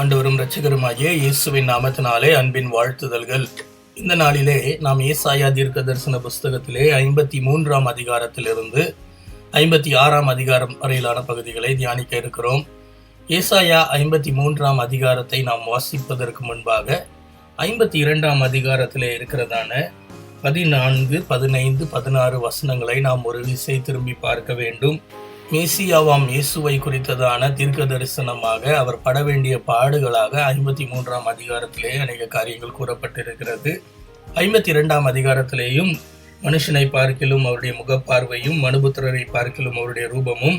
ஆண்டவரும் இரட்சகருமாகிய இயேசுவின் நாமத்தினாலே அன்பின் வாழ்த்துதல்கள். இந்த நாளிலே நாம் ஏசாயா தீர்க்க தரிசன புஸ்தகத்திலே ஐம்பத்தி மூன்றாம் அதிகாரத்திலிருந்து ஐம்பத்தி ஆறாம் அதிகாரம் வரையிலான பகுதிகளை தியானிக்க இருக்கிறோம். ஏசாயா ஐம்பத்தி மூன்றாம் அதிகாரத்தை நாம் வாசிப்பதற்கு முன்பாக ஐம்பத்தி இரண்டாம் அதிகாரத்திலே இருக்கிறதான பதினான்கு பதினைந்து பதினாறு வசனங்களை நாம் ஒரு விசை திரும்பி பார்க்க வேண்டும். மேசியாவாம் இயேசுவை குறித்ததான தீர்க்க தரிசனமாக அவர் பட வேண்டிய பாடுகளாக ஐம்பத்தி மூன்றாம் அதிகாரத்திலே அநேக காரியங்கள் கூறப்பட்டிருக்கிறது. ஐம்பத்தி இரண்டாம் அதிகாரத்திலேயும் மனுஷனை பார்க்கிலும் அவருடைய முகப்பார்வையும் மனுபுத்திரரை பார்க்கிலும் அவருடைய ரூபமும்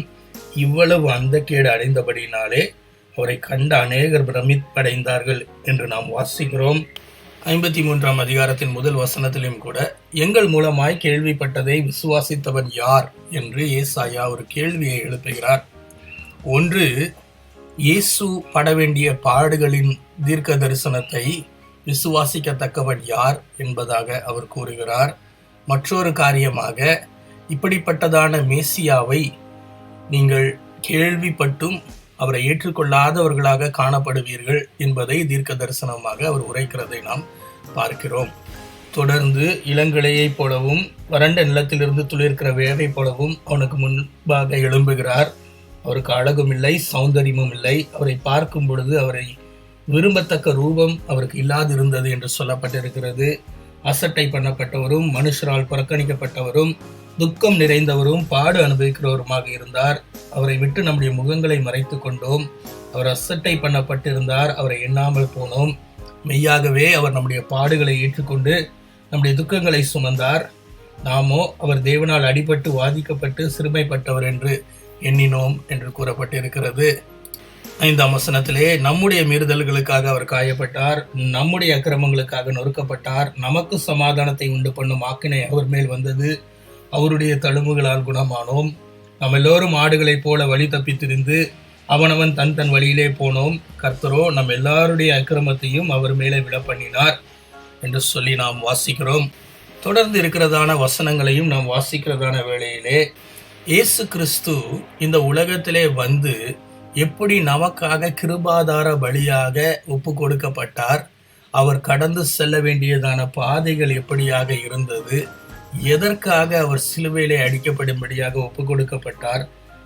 இவ்வளவு அந்தக்கேடு அடைந்தபடினாலே அவரை கண்ட அநேகர் பிரமிப்படைந்தார்கள் என்று நாம் வாசிக்கிறோம். ஐம்பத்தி மூன்றாம் அதிகாரத்தின் முதல் வசனத்திலும் கூட எங்கள் மூலமாய் கேள்விப்பட்டதை விசுவாசித்தவன் யார்? என்று ஏசாயா ஒரு கேள்வியை எழுப்புகிறார். ஒன்று இயேசு பட வேண்டிய பாடுகளின் தீர்க்க தரிசனத்தை விசுவாசிக்கத்தக்கவன் யார் என்பதாக அவர் கூறுகிறார். மற்றொரு காரியமாக இப்படிப்பட்டதான மேசியாவை நீங்கள் கேள்விப்பட்டும் அவரை ஏற்றுக்கொள்ளாதவர்களாக காணப்படுவீர்கள் என்பதை தீர்க்க தரிசனமாக அவர் உரைக்கிறதை நாம் பார்க்கிறோம். தொடர்ந்து இளங்கிளையைப் போலவும் வறண்ட நிலத்திலிருந்து துளிர்க்கிற வேரை போலவும் அவனுக்கு முன்பாக எழும்புகிறார். அவருக்கு அழகும் இல்லை சௌந்தரியமும் இல்லை. அவரை பார்க்கும் பொழுது அவரை விரும்பத்தக்க ரூபம் அவருக்கு இல்லாதிருந்தது என்று சொல்லப்பட்டிருக்கிறது. அசட்டை பண்ணப்பட்டவரும் மனுஷரால் புறக்கணிக்கப்பட்டவரும் துக்கம் நிறைந்தவரும் பாடு அனுபவிக்கிறவருமாக இருந்தார். அவரை விட்டு நம்முடைய முகங்களை மறைத்து கொண்டோம். அவர் அசட்டை பண்ணப்பட்டிருந்தார். அவரை எண்ணாமல் போனோம். மெய்யாகவே அவர் நம்முடைய பாடுகளை ஏற்றுக்கொண்டு நம்முடைய துக்கங்களை சுமந்தார். நாமோ அவர் தேவனால் அடிபட்டு வாதிக்கப்பட்டு சிறுமைப்பட்டவர் என்று எண்ணினோம் என்று கூறப்பட்டிருக்கிறது. ஐந்தாம் வசனத்திலே நம்முடைய மீறுதல்களுக்காக அவர் காயப்பட்டார் நம்முடைய அக்கிரமங்களுக்காக நொறுக்கப்பட்டார் நமக்கு சமாதானத்தை உண்டு பண்ணும் ஆக்கினை அவர் மேல் வந்தது அவருடைய தழும்புகளால் குணமானோம். நம்ம எல்லோரும் ஆடுகளைப் போல வழி தப்பித்திருந்து அவனவன் தன் தன் வழியிலே போனோம். கர்த்தரோ நம் எல்லாருடைய அக்கிரமத்தையும் அவர் மேலே விழ பண்ணினார் என்று சொல்லி நாம் வாசிக்கிறோம். தொடர்ந்து இருக்கிறதான வசனங்களையும் நாம் வாசிக்கிறதான வேளையிலே இயேசு கிறிஸ்து இந்த உலகத்திலே வந்து எப்படி நமக்காக கிருபாதார பலியாக ஒப்பு கொடுக்கப்பட்டார் அவர் கடந்து செல்ல வேண்டியதான பாதைகள் எப்படியாக இருந்தது எதற்காக அவர் சிலுவையிலே அடிக்கப்படும்படியாக ஒப்பு கொடுக்கப்பட்டார்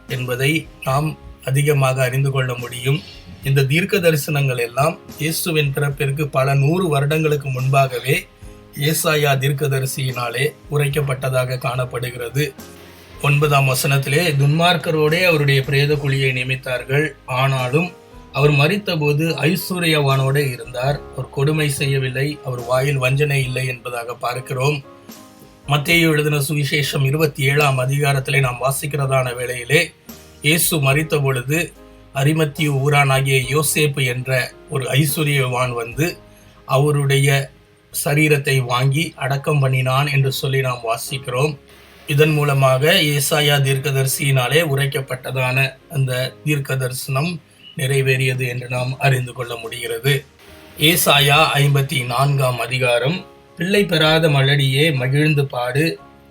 என்பதை நாம் அதிகமாக அறிந்து கொள்ள முடியும். இந்த தீர்க்க தரிசனங்கள் எல்லாம் இயேசுவின் பிறப்பிற்கு பல நூறு வருடங்களுக்கு முன்பாகவே ஏசாயா தீர்க்கதரிசியினாலே உரைக்கப்பட்டதாக காணப்படுகிறது. ஒன்பதாம் வசனத்திலே துன்மார்க்கரோடே அவருடைய பிரேத குழியை நியமித்தார்கள். ஆனாலும் அவர் மறித்தபோது ஐஸ்வர்யவானோடே இருந்தார். அவர் கொடுமை செய்யவில்லை அவர் வாயில் வஞ்சனை இல்லை என்பதாக பார்க்கிறோம். மத்திய எழுதின சுவிசேஷம் இருபத்தி ஏழாம் அதிகாரத்திலே நாம் வாசிக்கிறதான வேளையிலே இயேசு மறித்த பொழுது அரிமத்திய ஊரானாகிய யோசேப்பு என்ற ஒரு ஐஸ்வர்யவான் வந்து அவருடைய சரீரத்தை வாங்கி அடக்கம் பண்ணினான் என்று சொல்லி நாம் வாசிக்கிறோம். இதன் மூலமாக ஏசாயா தீர்க்கதரிசியினாலே உரைக்கப்பட்டதான அந்த தீர்க்க தரிசனம் நிறைவேறியது என்று நாம் அறிந்து கொள்ள முடிகிறது. ஏசாயா ஐம்பத்தி நான்காம் அதிகாரம் பிள்ளை பெறாத மலடியே மகிழ்ந்து பாடு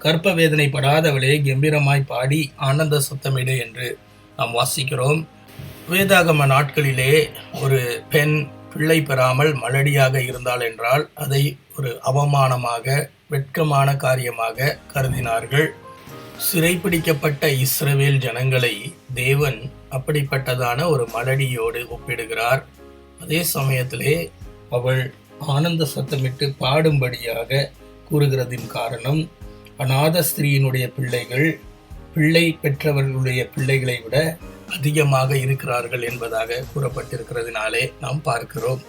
கற்ப வேதனை படாதவளே கம்பீரமாய் பாடி ஆனந்த சத்தமிடு என்று. நாம் வாசிக்கிறோம். வேதாகம நாட்களிலே ஒரு பெண் பிள்ளை பெறாமல் மலடியாக இருந்தாள் என்றால் அதை ஒரு அவமானமாக வெட்கமான காரியமாக கருதினார்கள். சிறைப்பிடிக்கப்பட்ட இஸ்ரவேல் ஜனங்களை தேவன் அப்படிப்பட்டதான ஒரு மலடியோடு ஒப்பிடுகிறார். அதே சமயத்திலே அவள் ஆனந்த சத்தமிட்டு பாடும்படியாக கூறுகிறதின் காரணம் அநாத ஸ்திரீயினுடைய பிள்ளைகள் பிள்ளை பெற்றவர்களுடைய பிள்ளைகளை விட அதிகமாக இருக்கிறார்கள் என்பதாக கூறப்பட்டிருக்கிறதுனாலே நாம் பார்க்கிறோம்.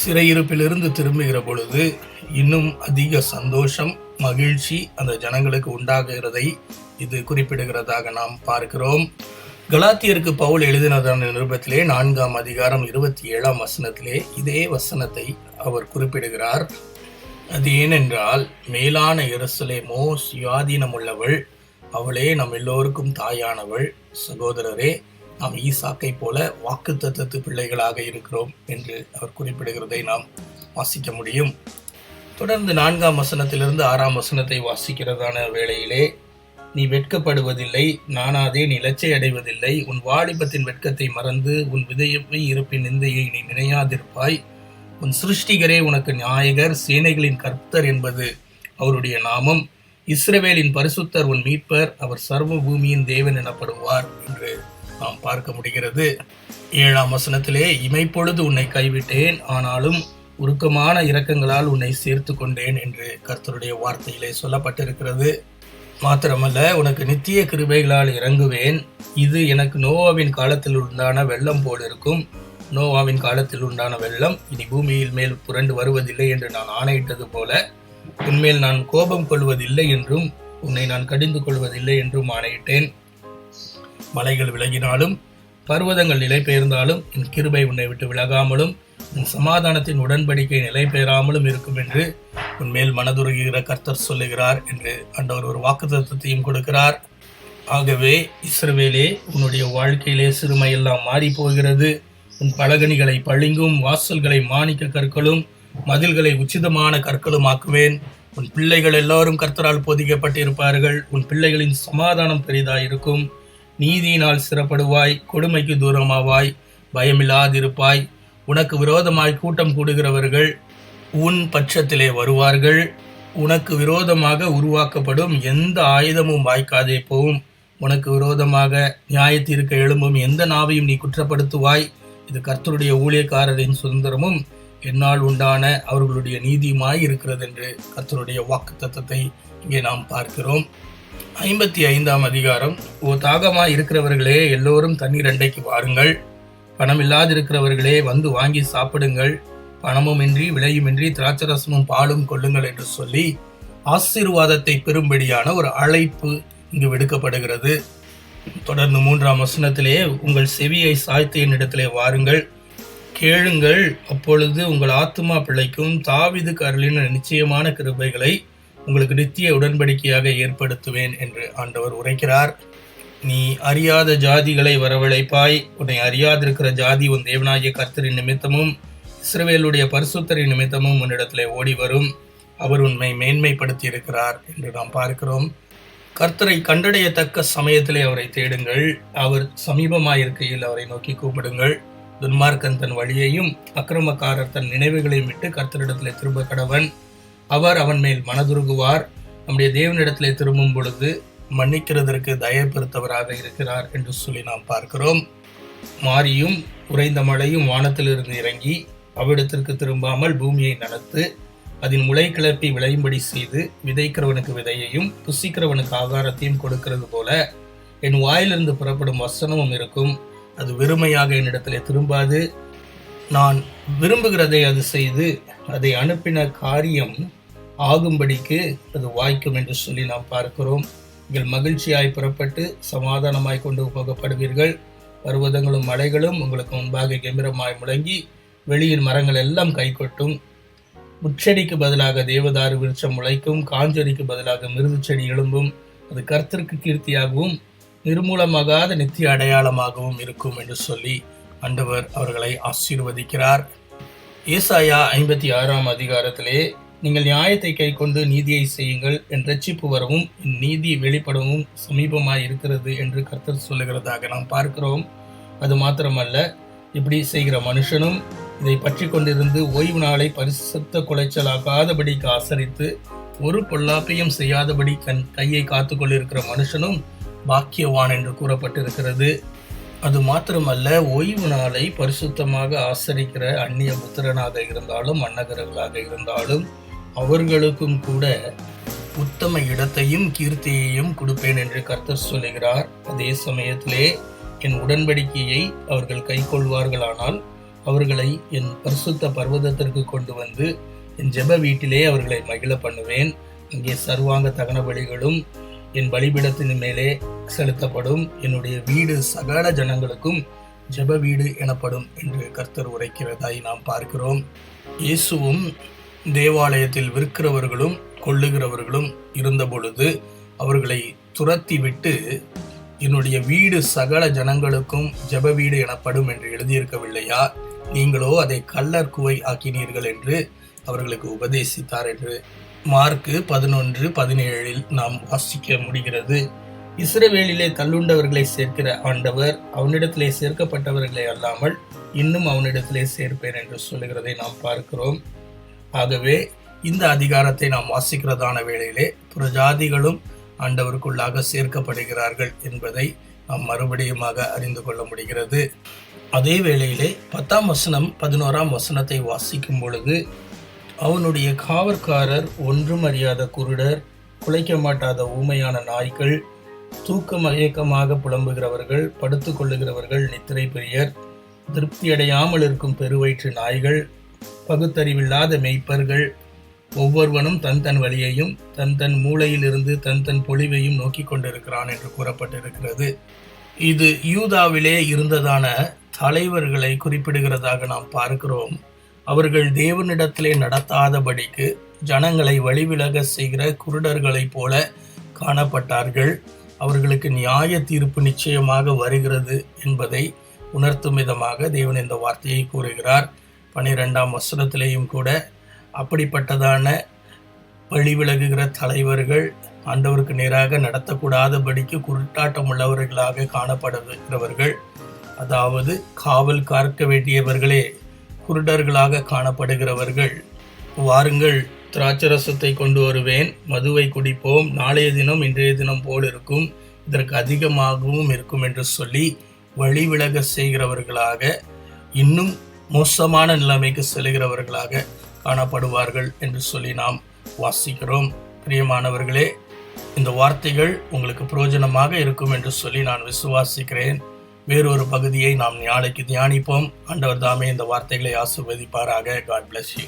சிறையிருப்பிலிருந்து திரும்புகிற பொழுது இன்னும் அதிக சந்தோஷம் மகிழ்ச்சி அந்த ஜனங்களுக்கு உண்டாகிறதை இது குறிப்பிடுகிறதாக நாம் பார்க்கிறோம். கலாத்தியருக்கு பவுல் எழுதினதான நிருபத்திலே நான்காம் அதிகாரம் இருபத்தி ஏழாம் வசனத்திலே இதே வசனத்தை அவர் குறிப்பிடுகிறார். அது ஏனென்றால் மேலான எருசலேமோ சுயாதீனமுள்ளவள் அவளே நம் எல்லோருக்கும் தாயானவள். சகோதரரே நாம் ஈசாக்கை போல வாக்கு தத்தத்து பிள்ளைகளாக இருக்கிறோம் என்று அவர் குறிப்பிடுகிறதை நாம் வாசிக்க முடியும். தொடர்ந்து நான்காம் வசனத்திலிருந்து ஆறாம் வசனத்தை வாசிக்கிறதான வேளையிலே நீ வெட்கப்படுவதில்லை நானாதே நீ லச்சை அடைவதில்லை. உன் வாலிபத்தின் வெட்கத்தை மறந்து உன் விதையப்பை இருப்பின் நிந்தையை நீ நினையாதிருப்பாய். உன் சிருஷ்டிகரே உனக்கு நாயகர் சேனைகளின் கர்த்தர் என்பது அவருடைய நாமம். இஸ்ரவேலின் பரிசுத்தர் உன் மீட்பர் அவர் சர்வ பூமியின் தேவன் எனப்படுவார் என்று நாம் பார்க்க முடிகிறது. ஏழாம் வசனத்திலே இமைப்பொழுது உன்னை கைவிட்டேன் ஆனாலும் உருக்கமான இரக்கங்களால் உன்னை சேர்த்து கொண்டேன் என்று கர்த்தருடைய வார்த்தையிலே சொல்லப்பட்டிருக்கிறது. மாத்திரமல்ல உனக்கு நித்திய கிருபைகளால் இறங்குவேன். இது எனக்கு நோவாவின் காலத்தில் உண்டான வெள்ளம் போல் இருக்கும். நோவாவின் காலத்தில் உண்டான வெள்ளம் இனி பூமியில் மேல் புரண்டு வருவதில்லை என்று நான் ஆணையிட்டது போல உன்மேல் நான் கோபம் கொள்வதில்லை என்றும் உன்னை நான் கடிந்து கொள்வதில்லை என்றும் ஆணையிட்டேன். மலைகள் விலகினாலும் பர்வதங்கள் நிலை பெயர்ந்தாலும் என் கிருபை உன்னை விட்டு விலகாமலும் உன் சமாதானத்தின் உடன்படிக்கை நிலை பெயராமலும் இருக்கும் என்று உன்மேல் மனதுருகிற கர்த்தர் சொல்லுகிறார் என்று அண்டவர் ஒரு வாக்குத்தத்தத்தையும் கொடுக்கிறார். ஆகவே இஸ்ரவேலே உன்னுடைய வாழ்க்கையிலே சிறுமையெல்லாம் மாறி போகிறது. உன் பலகணிகளை பளிங்கும் வாசல்களை மாணிக்க கற்களும் மதில்களை உச்சிதமான கற்களுமாக்குவேன். உன் பிள்ளைகள் எல்லாரும் கர்த்தரால் போதிக்கப்பட்டிருப்பார்கள். உன் பிள்ளைகளின் சமாதானம் பெரிதாயிருக்கும். நீதியினால் சிறப்படுவாய் கொடுமைக்கு தூரமாவாய் பயமில்லாதிருப்பாய். உனக்கு விரோதமாய் கூட்டம் கூடுகிறவர்கள் உன் பட்சத்திலே வருவார்கள். உனக்கு விரோதமாக உருவாக்கப்படும் எந்த ஆயுதமும் வாய்க்காதே போவும் உனக்கு விரோதமாக நியாயத்தீர்க்க எழும்பும் எந்த நாவையும் நீ குற்றப்படுத்துவாய். இது கர்த்தருடைய ஊழியக்காரரின் சுதந்திரமும். என்னால் உண்டான அவர்களுடைய நீதியுமாய் இருக்கிறது என்று கர்த்தருடைய வாக்கு தத்தத்தை இங்கே நாம் பார்க்கிறோம். ஐம்பத்தி ஐந்தாம் அதிகாரம். ஓ தாகமாக இருக்கிறவர்களே எல்லோரும் தண்ணீர் அண்டைக்கு வாருங்கள். பணம் இல்லாதிருக்கிறவர்களே வந்து வாங்கி சாப்பிடுங்கள். பணமுமின்றி விலையுமின்றி திராட்சரசமும் பாலும் கொள்ளுங்கள் என்று சொல்லி ஆசீர்வாதத்தை பெறும்படியான ஒரு அழைப்பு இங்கு விடுக்கப்படுகிறது. தொடர்ந்து மூன்றாம் வசனத்திலே உங்கள் செவியை சாய்த்து என்னிடத்திலே வாருங்கள். கேளுங்கள். அப்பொழுது உங்கள் ஆத்துமா பிழைக்கும். தாவிது அருளின நிச்சயமான கிருபைகளை உங்களுக்கு நித்திய உடன்படிக்கையாக ஏற்படுத்துவேன் என்று ஆண்டவர் உரைக்கிறார். நீ அறியாத ஜாதிகளை வரவழைப்பாய். உன்னை அறியாதிருக்கிற ஜாதி உன் தேவனாகிய கர்த்தரின் நிமித்தமும் இஸ்ரவேலுடைய பரிசுத்தரின் நிமித்தமும் உன்னிடத்திலே ஓடி வரும். அவர் உண்மை மேன்மைப்படுத்தி இருக்கிறார் என்று நாம் பார்க்கிறோம். கர்த்தரை கண்டடையத்தக்க சமயத்திலே அவரை தேடுங்கள். அவர் சமீபமாயிருக்கையில் அவரை நோக்கி கூப்பிடுங்கள். துன்மார்க்கன் தன் வழியையும் அக்கிரமக்காரர் தன் நினைவுகளையும் விட்டு கர்த்தரிடத்தில் திரும்ப கடவன். அவர் அவன் மேல் மனதுருகுவார். நம்முடைய தேவனிடத்தில் திரும்பும் பொழுது மன்னிக்கிறதற்கு தயப்பெருத்தவராக இருக்கிறார் என்று சொல்லி நாம் பார்க்கிறோம். மாரியும் உறைந்த மழையும் வானத்திலிருந்து இறங்கி அவ்விடத்திற்கு திரும்பாமல் பூமியை நடத்து அதன் முளை கிளப்பி விளையும்படி செய்து விதைக்கிறவனுக்கு விதையையும் புசிக்கிறவனுக்கு ஆகாரத்தையும் கொடுக்கிறது போல என் வாயிலிருந்து புறப்படும் வசனமும் இருக்கும். அது வெறுமையாக என்னிடத்திலே திரும்பாது. நான் விரும்புகிறதை அது செய்து அதை அனுப்பின காரியம் ஆகும்படிக்கு அது வாய்க்கும் என்று சொல்லி நாம் பார்க்கிறோம். நீங்கள் மகிழ்ச்சியாய் புறப்பட்டு சமாதானமாய் கொண்டு போகப்படுவீர்கள். பர்வதங்களும் மலைகளும் உங்களுக்கு முன்பாக கம்பீரமாய் முழங்கி வெளியின் மரங்கள் எல்லாம் கைகொட்டும். முச்செடிக்கு பதிலாக தேவதாரு விருட்சம் முளைக்கும். காஞ்சொடிக்கு பதிலாக மிருது செடி எழும்பும். அது கர்த்தருக்கு கீர்த்தியாகவும் நிர்மூலமாகாத நித்திய அடையாளமாகவும் இருக்கும் என்று சொல்லி ஆண்டவர் அவர்களை ஆசீர்வதிக்கிறார். ஏசாயா ஐம்பத்தி ஆறாம் அதிகாரத்திலே நீங்கள் நியாயத்தை கை கொண்டு நீதியை செய்யுங்கள் என் ரட்சிப்பு வரவும் நீதி வெளிப்படவும் சமீபமாய் இருக்கிறது என்று கர்த்தர் சொல்லுகிறதாக நாம் பார்க்கிறோம். அது மாத்திரமல்ல இப்படி செய்கிற மனுஷனும் இதை பற்றி கொண்டிருந்து ஓய்வு நாளை பரிசுத்த குலைச்சலாகாதபடிக்கு ஆசரித்து ஒரு பொல்லாப்பையும் செய்யாதபடி கண் கையை காத்து கொண்டிருக்கிற மனுஷனும் பாக்கியவான் என்று கூறப்பட்டிருக்கிறது. அது மாத்திரமல்ல ஓய்வு நாளை பரிசுத்தமாக ஆசரிக்கிற அந்நிய புத்திரனாக இருந்தாலும் அன்னகர்களாக இருந்தாலும் அவர்களுக்கும் கூட உத்தம இடத்தையும் கீர்த்தியையும் கொடுப்பேன் என்று கர்த்தர் சொல்லுகிறார். அதே சமயத்திலே என் உடன்படிக்கையை அவர்கள் கைக்கொள்வார்களானால் அவர்களை என் பரிசுத்த பர்வதத்திற்கு கொண்டு வந்து என் ஜெப வீட்டிலே அவர்களை மகிழ பண்ணுவேன். அங்கே சர்வாங்க தகன பலிகளும் என் பலிபீடத்தின் மேலே செலுத்தப்படும் என்னுடைய வீடு சகல ஜனங்களுக்கும் ஜெப வீடு எனப்படும் என்று கர்த்தர் உரைக்கிறதாய் நாம் பார்க்கிறோம். இயேசுவும் தேவாலயத்தில் விற்கிறவர்களும் கொள்ளுகிறவர்களும் இருந்தபொழுது அவர்களை துரத்தி விட்டு என்னுடைய வீடு சகல ஜனங்களுக்கும் ஜெப வீடு எனப்படும் என்று எழுதியிருக்கவில்லையா? நீங்களோ அதை கல்லர் குவை ஆக்கினீர்கள் என்று அவர்களுக்கு உபதேசித்தார் என்று மார்க்கு பதினொன்று பதினேழில் நாம் வாசிக்க முடிகிறது. இஸ்ரவேலிலே தள்ளுண்டவர்களை சேர்க்கிற ஆண்டவர் அவனிடத்திலே சேர்க்கப்பட்டவர்களை அல்லாமல் இன்னும் அவனிடத்திலே சேர்ப்பேன் என்று சொல்லுகிறதை நாம் பார்க்கிறோம். ஆகவே இந்த அதிகாரத்தை நாம் வாசிக்கிறதான வேளையிலே புறஜாதிகளும் ஆண்டவருக்குள்ளாக சேர்க்கப்படுகிறார்கள் என்பதை நாம் மறுபடியுமாக அறிந்து கொள்ள முடிகிறது. அதே வேளையிலே பத்தாம் வசனம் பதினோராம் வசனத்தை வாசிக்கும் பொழுது அவனுடைய காவற்காரர் ஒன்றும் அறியாத குருடர் குலைக்க மாட்டாத ஊமையான நாய்கள் தூக்க மயக்கமாக புலம்புகிறவர்கள் படுத்து கொள்ளுகிறவர்கள் நித்திரை பெரியர் திருப்தியடையாமல் இருக்கும் பெருவயிற்று நாய்கள் பகுத்தறிவில்லாத மெய்ப்பர்கள் ஒவ்வொருவனும் தன் தன் வழியையும் தன் தன் மூளையிலிருந்து தன் தன் பொழிவையும் நோக்கி கொண்டிருக்கிறான் என்று கூறப்பட்டிருக்கிறது. இது யூதாவிலே இருந்ததான தலைவர்களை குறிப்பிடுகிறதாக நாம் பார்க்கிறோம். அவர்கள் தேவனிடத்திலே நடத்தாதபடிக்கு ஜனங்களை வழிவிலக செய்கிற குருடர்களைப் போல காணப்பட்டார்கள். அவர்களுக்கு நியாய தீர்ப்பு நிச்சயமாக வருகிறது என்பதை உணர்த்தும் விதமாக தேவன் இந்த வார்த்தையை கூறுகிறார். பனிரெண்டாம் வசனத்திலேயும் கூட அப்படிப்பட்டதான வழிவிலகுகிற தலைவர்கள் ஆண்டவருக்கு நேராக நடத்தக்கூடாதபடிக்கு குருட்டாட்டம் உள்ளவர்களாக காணப்படுகிறவர்கள். அதாவது காவல் காக்க வேண்டியவர்களே குருடர்களாக காணப்படுகிறவர்கள். வாருங்கள் திராட்சரசத்தை கொண்டு வருவேன். மதுவை குடிப்போம். நாளைய தினம் இன்றைய தினம் போல் இருக்கும் இதற்கு அதிகமாகவும் இருக்கும் என்று சொல்லி வழிவிலக செய்கிறவர்களாக இன்னும் மோசமான நிலைமைக்கு செல்கிறவர்களாக காணப்படுவார்கள் என்று சொல்லி நாம் வாசிக்கிறோம். பிரியமானவர்களே இந்த வார்த்தைகள் உங்களுக்கு பிரயோஜனமாக இருக்கும் என்று சொல்லி நான் விசுவாசிக்கிறேன். வேறொரு பகுதியை நாம் நாளைக்கு தியானிப்போம். ஆண்டவர் தாமே இந்த வார்த்தைகளை ஆசிர்வதிப்பாராக. God bless you